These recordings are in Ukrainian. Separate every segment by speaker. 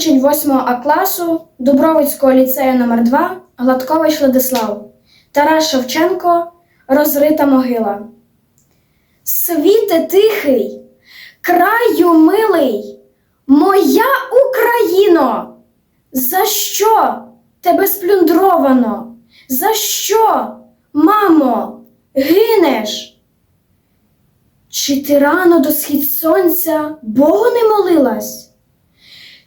Speaker 1: Учень 8 А класу Дубровицького ліцею номер 2 Гладкович Владислав, Тарас Шевченко, Розрита могила. Світе тихий, краю милий, моя Україно, за що тебе сплюндровано? За що, мамо, гинеш? Чи ти рано до схід сонця Богу не молилась?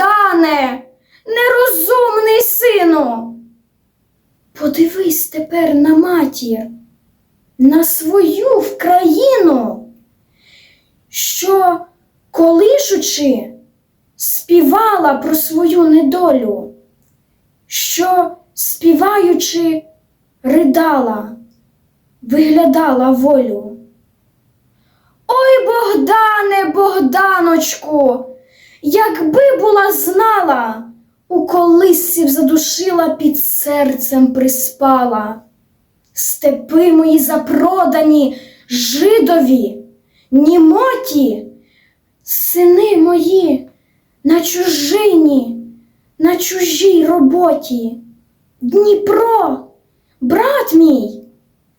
Speaker 1: Богдане, нерозумний сину. Подивись тепер на матір, на свою вкраїну, що, колишучи, співала про свою недолю, що, співаючи, ридала, виглядала волю. Ой, Богдане, Богданочку, якби була знала, у колисці задушила під серцем приспала. Степи мої запродані, жидові, німоті, сини мої на чужині, на чужій роботі. Дніпро, брат мій,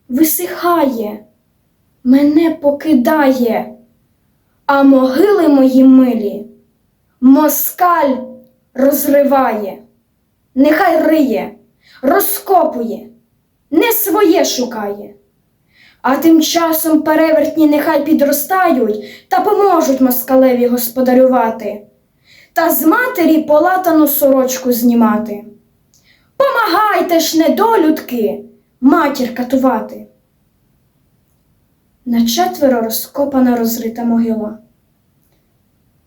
Speaker 1: висихає, мене покидає, а могили мої милі москаль розриває, нехай риє, розкопує, не своє шукає. А тим часом перевертні нехай підростають та поможуть москалеві господарювати, та з матері полатану сорочку знімати. Помагайте ж, недолюдки, матір катувати. На четверо розкопана розрита могила.